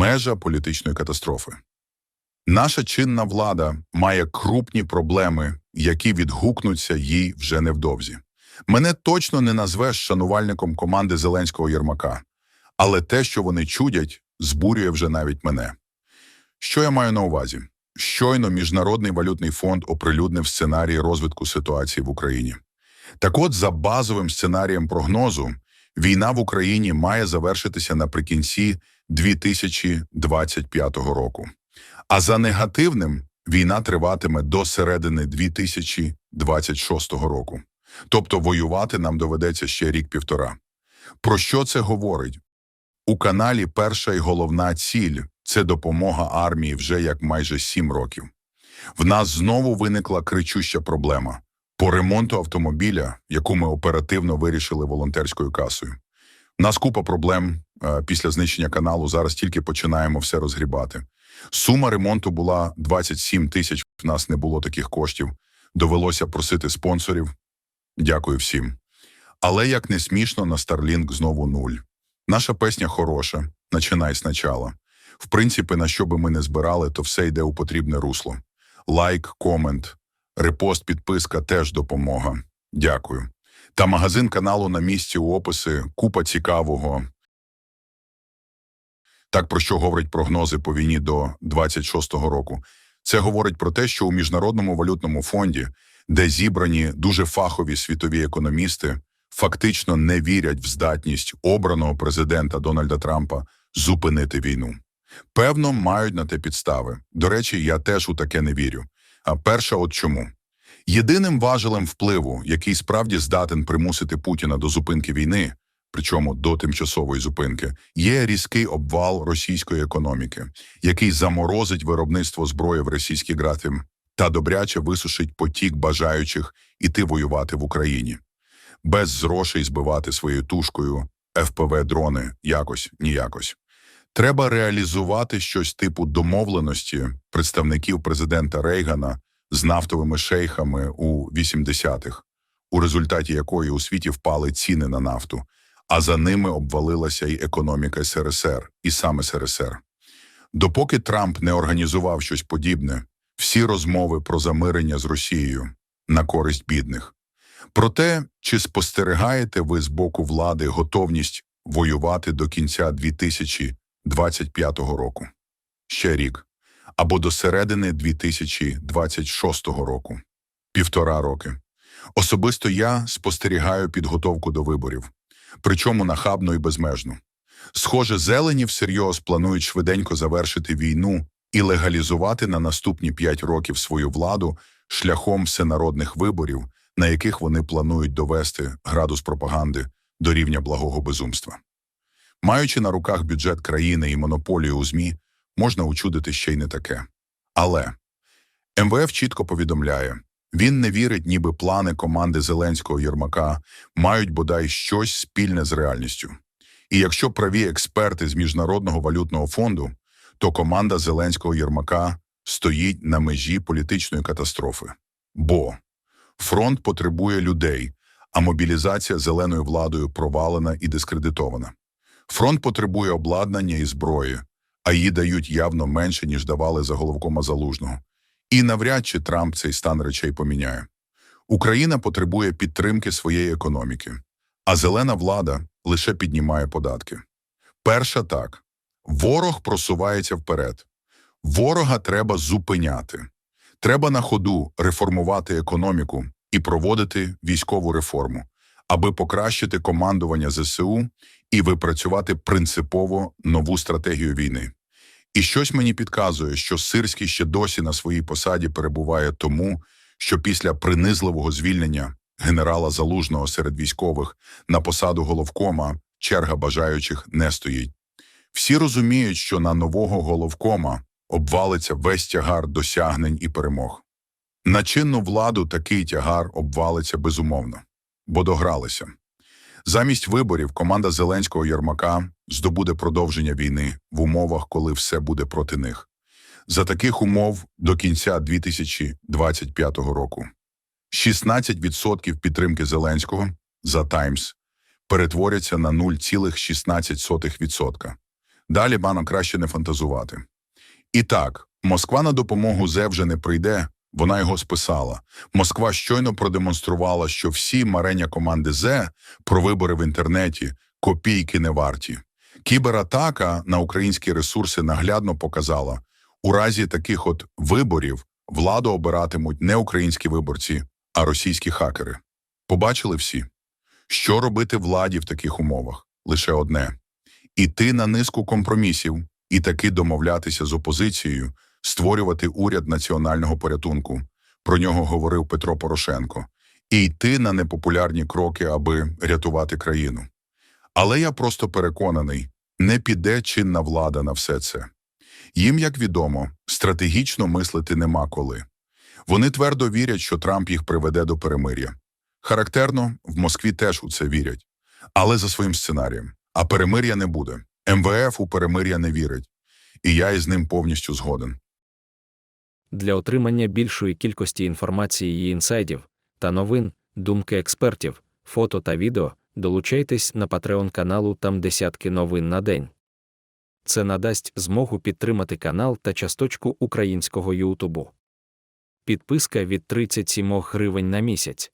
межа політичної катастрофи. Наша чинна влада має крупні проблеми, які відгукнуться їй вже невдовзі. Мене точно не назвеш шанувальником команди Зеленського Єрмака, але те, що вони чудять, збурює вже навіть мене. Що я маю на увазі? Щойно Міжнародний валютний фонд оприлюднив сценарій розвитку ситуації в Україні. Так от, за базовим сценарієм прогнозу, війна в Україні має завершитися наприкінці 2025 року. А за негативним війна триватиме до середини 2026 року. Тобто воювати нам доведеться ще рік-півтора. Про що це говорить? У каналі перша і головна ціль це допомога армії вже як майже сім років. В нас знову виникла кричуща проблема по ремонту автомобіля, яку ми оперативно вирішили волонтерською касою. У нас купа проблем після знищення каналу. Зараз тільки починаємо все розгрібати. Сума ремонту була 27 тисяч. В нас не було таких коштів. Довелося просити спонсорів. Дякую всім. Але як не смішно, на Starlink знову нуль. Наша песня хороша, начинай спочатку. В принципі, на що би ми не збирали, то все йде у потрібне русло. Лайк, комент, репост, підписка теж допомога. Дякую. Та магазин каналу на місці у описи, купа цікавого. Так про що говорять прогнози по війні до 26-го року. Це говорить про те, що у Міжнародному валютному фонді, де зібрані дуже фахові світові економісти, фактично не вірять в здатність обраного президента Дональда Трампа зупинити війну. Певно, мають на те підстави. До речі, я теж у таке не вірю. А перша, от чому. Єдиним важелем впливу, який справді здатен примусити Путіна до зупинки війни, причому до тимчасової зупинки, є різкий обвал російської економіки, який заморозить виробництво зброї в російські графі та добряче висушить потік бажаючих іти воювати в Україні. Без грошей збивати своєю тушкою ФПВ-дрони якось ніякось. Треба реалізувати щось типу домовленості представників президента Рейгана з нафтовими шейхами у 80-х, у результаті якої у світі впали ціни на нафту, а за ними обвалилася й економіка СРСР, і саме СРСР. Допоки Трамп не організував щось подібне, всі розмови про замирення з Росією на користь бідних. Проте, чи спостерігаєте ви з боку влади готовність воювати до кінця 2025 року? Ще рік. Або до середини 2026 року. Півтора роки. Особисто я спостерігаю підготовку до виборів, причому нахабно і безмежно. Схоже, зелені всерйоз планують швиденько завершити війну і легалізувати на наступні п'ять років свою владу шляхом всенародних виборів, на яких вони планують довести градус пропаганди до рівня благого безумства. Маючи на руках бюджет країни і монополію у ЗМІ, можна учудити ще й не таке. Але МВФ чітко повідомляє, він не вірить, ніби плани команди Зеленського Єрмака мають бодай щось спільне з реальністю. І якщо праві експерти з Міжнародного валютного фонду, то команда Зеленського Єрмака стоїть на межі політичної катастрофи. Бо фронт потребує людей, а мобілізація зеленою владою провалена і дискредитована. Фронт потребує обладнання і зброї, а її дають явно менше, ніж давали за головкома залужного. І навряд чи Трамп цей стан речей поміняє. Україна потребує підтримки своєї економіки, а зелена влада лише піднімає податки. Перша так. Ворог просувається вперед. Ворога треба зупиняти. Треба на ходу реформувати економіку і проводити військову реформу, аби покращити командування ЗСУ і випрацювати принципово нову стратегію війни. І щось мені підказує, що Сирський ще досі на своїй посаді перебуває тому, що після принизливого звільнення генерала Залужного серед військових на посаду головкома черга бажаючих не стоїть. Всі розуміють, що на нового головкома обвалиться весь тягар досягнень і перемог. На чинну владу такий тягар обвалиться безумовно, бо догралися. Замість виборів команда Зеленського Єрмака здобуде продовження війни в умовах, коли все буде проти них. За таких умов до кінця 2025 року 16% підтримки Зеленського за Таймс перетворяться на 0,16%. Далі банок краще не фантазувати. І так, Москва на допомогу ЗЕ вже не прийде, вона його списала. Москва щойно продемонструвала, що всі марення команди ЗЕ про вибори в інтернеті копійки не варті. Кібератака на українські ресурси наглядно показала, у разі таких от виборів владу обиратимуть не українські виборці, а російські хакери. Побачили всі? Що робити владі в таких умовах? Лише одне – іти на низку компромісів і таки домовлятися з опозицією, створювати уряд національного порятунку. Про нього говорив Петро Порошенко. І йти на непопулярні кроки, аби рятувати країну. Але я просто переконаний, не піде чинна влада на все це. Їм, як відомо, стратегічно мислити нема коли. Вони твердо вірять, що Трамп їх приведе до перемир'я. Характерно, в Москві теж у це вірять. Але за своїм сценарієм. А перемир'я не буде. МВФ у перемир'я не вірить. І я із ним повністю згоден. Для отримання більшої кількості інформації і інсайдів та новин, думки експертів, фото та відео, долучайтесь на Patreon каналу там десятки новин на день. Це надасть змогу підтримати канал та часточку українського Ютубу. Підписка від 37 гривень на місяць.